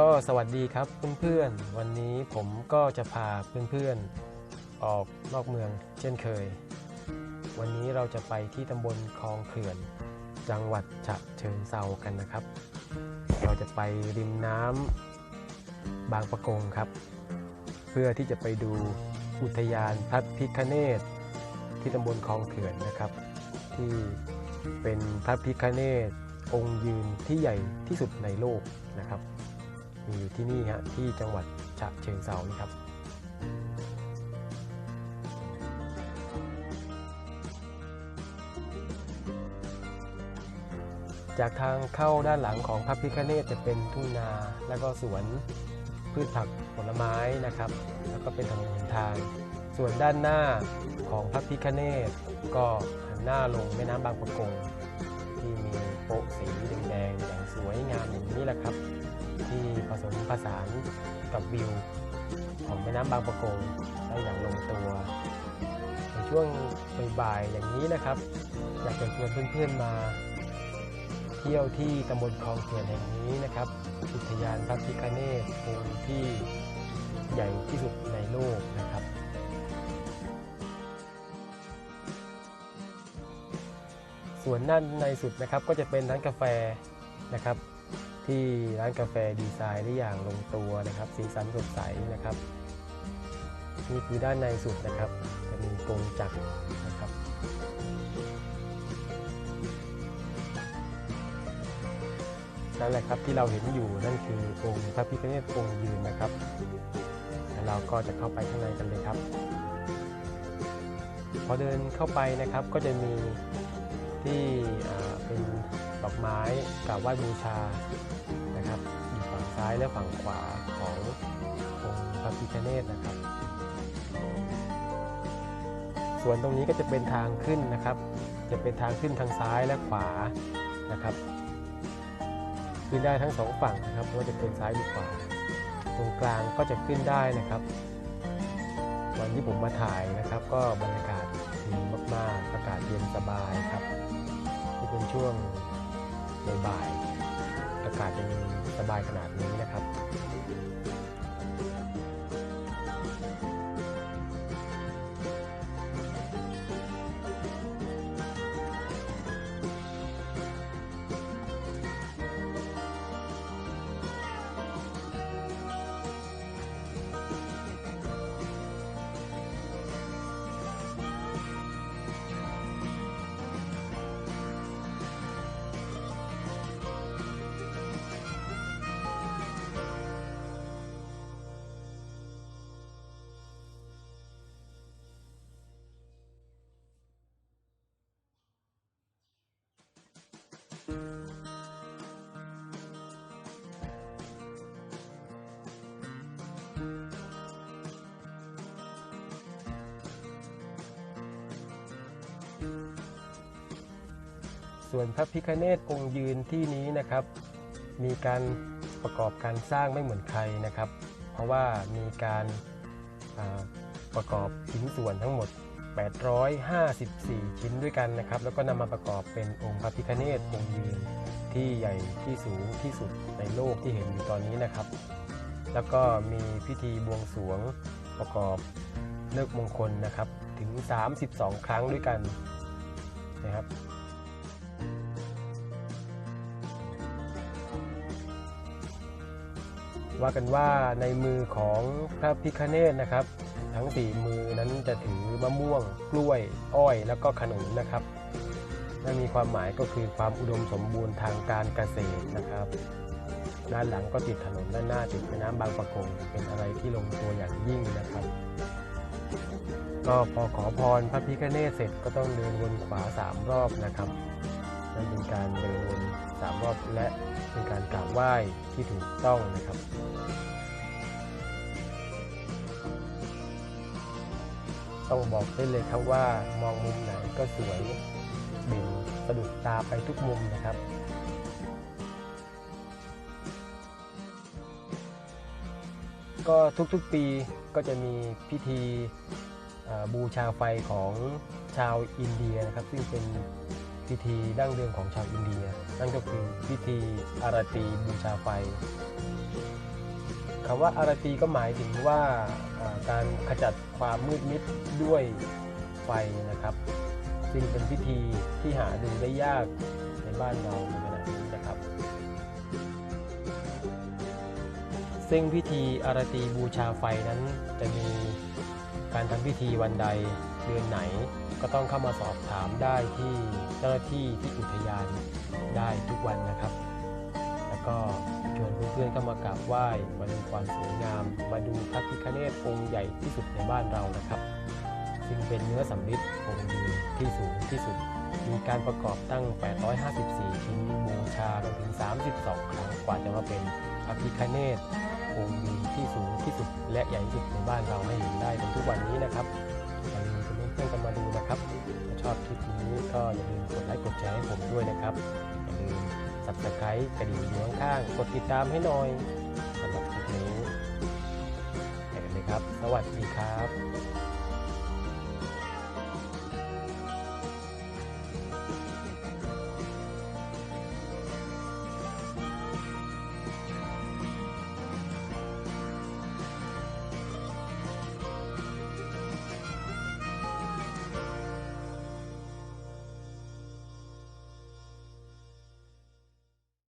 ก็สวัสดีครับเพื่อนๆ วันนี้ผมก็จะพาเพื่อนๆ ออกนอกเมืองเช่นเคย วันนี้เราจะไปที่ตำบลคลองเขื่อน จังหวัดฉะเชิงเซากันนะครับ เราจะไปริมน้ำบางปะกงครับ เพื่อที่จะไปดูอุทยานพระพิคเนตที่ตำบลคลองเขื่อนนะครับ ที่เป็นพระพิคเนตองค์ยืนที่ใหญ่ที่สุดในโลกนะครับ มีอยู่ที่นี่ฮะที่จังหวัดฉะเชิงเซานี่ครับจากทางเข้าด้านหลังของพระพิคเนตจะเป็นทุ่งนา แล้วก็สวนพืชผักผลไม้นะครับ แล้วก็เป็นถนนหนทาง ส่วนด้านหน้าของพระพิคเนตก็หันหน้าลงแม่น้ำบางประกง ที่มีโป๊ะสีแดงๆอย่างสวยงามอย่างนี้แหละครับ ที่ผสมผสานกับวิวของแม่น้ำบางประกงได้อย่างลงตัวในช่วงบ่ายๆอย่างนี้นะครับ อยากจะชวนเพื่อนๆมา เที่ยวที่ตำบลคลองเขื่อนแห่งนี้นะครับ อุทยานพระพิคเนตองค์ที่ใหญ่ที่สุดในโลกนะครับส่วนด้านในสุดนะครับก็จะเป็นร้านกาแฟนะครับ ที่ร้านกาแฟดีไซน์ได้อย่างลงตัวนะครับ สีสันสดใสนะครับนี่คือด้านในสุดนะครับ จะมีกรงจักรนะครับนั่นแหละครับที่เราเห็นอยู่นั่นคือองค์พระพิฆเนศองค์ยืนนะครับแล้วเราก็จะเข้าไปข้างในกันเลยครับ พอเดินเข้าไปนะครับก็จะมีที่ เป็นดอกไม้กราบไหว้บูชานะครับอยู่ฝั่งซ้ายและฝั่งขวาขององค์พระพิฆเนศนะครับ ส่วนตรงนี้ก็จะเป็นทางขึ้นนะครับ จะเป็นทางขึ้นทางซ้ายและขวานะครับ ขึ้นได้ทั้งสองฝั่งนะครับว่าจะเป็นซ้ายหรือขวา ตรงกลางก็จะขึ้นได้นะครับ วันที่ผมมาถ่ายนะครับ ก็บรรยากาศดีมากๆอากาศเย็นสบายครับ นี่เป็นช่วงบ่ายๆอากาศยังสบายขนาดนี้นะครับ ส่วนพระพิฆเนศองค์ยืนที่นี้นะครับ มีการประกอบการสร้างไม่เหมือนใครนะครับ เพราะว่ามีการประกอบชิ้นส่วนทั้งหมด 854 ชิ้นด้วยกันนะครับ แล้วก็นำมาประกอบเป็นองค์พระพิฆเนศองค์ยืนที่ใหญ่ที่สูงที่สุดในโลกที่เห็นอยู่ตอนนี้นะครับ แล้วก็มีพิธีบวงสรวงประกอบเลิกมงคลนะครับ ถึง 32 ครั้งด้วยกันนะครับว่ากันว่าในมือของพระพิคเนตนะครับ ทั้งสี่มือนั้นจะถือมะม่วง กล้วย อ้อย แล้วก็ขนุนนะครับนั่นมีความหมายก็คือความอุดมสมบูรณ์ทางการเกษตรนะครับ ด้านหลังก็ติดถนนด้านหน้าติดแม่น้ำบางปะกงเป็นอะไรที่ลงตัวอย่างยิ่งนะครับ ก็พอขอพรพระพิคเนตเสร็จก็ต้องเดินวนขวาสามรอบนะครับนั่นเป็นการเดินวนสามรอบและเป็นการกราบไหว้ที่ถูกต้องนะครับ ต้องบอกได้เลยครับว่ามองมุมไหนก็สวยเด่นสะดุดตาไปทุกมุมนะครับก็ทุกๆปีก็จะมีพิธีบูชาไฟของชาวอินเดียนะครับ ซึ่งเป็นพิธีดั้งเดิมของชาวอินเดีย นั่นก็คือพิธีอารตีบูชาไฟ คำว่าอารตีก็หมายถึงว่าการขจัดความมืดมิดด้วยไฟนะครับซึ่งเป็นพิธีที่หาดูได้ยากในบ้านเราในขณะนี้นะครับ ซึ่งพิธีอารตีบูชาไฟนั้นจะมีการทำพิธีวันใดเดือนไหนก็ต้องเข้ามาสอบถามได้ที่เจ้าหน้าที่ที่อุทยานได้ทุกวันนะครับ ก็ชวนเพื่อนๆเข้ามากราบไหว้มาดูความสวยงาม มาดูพระพิฆเนศองค์ใหญ่ที่สุดในบ้านเรานะครับ ซึ่งเป็นเนื้อสำริดองค์ยืนที่สูงที่สุด มีการประกอบตั้ง 854 ชิ้นบูชากันถึง 32 ครั้งกว่าจะมาเป็นพระพิฆเนศองค์ยืนที่สูงที่สุด และใหญ่ที่สุดในบ้านเราให้เห็นได้ในทุกวันนี้นะครับอย่าลืมเพื่อนๆกันมาดูนะครับถ้าชอบคลิปนี้ก็อย่าลืมกดไลค์กดแชร์ให้ผมด้วยนะครับอย่าลืม subscribe กระดิ่งอยู่ข้างๆกดติดตามให้หน่อยสำหรับคลิปนี้ไปกันเลยครับ สวัสดีครับ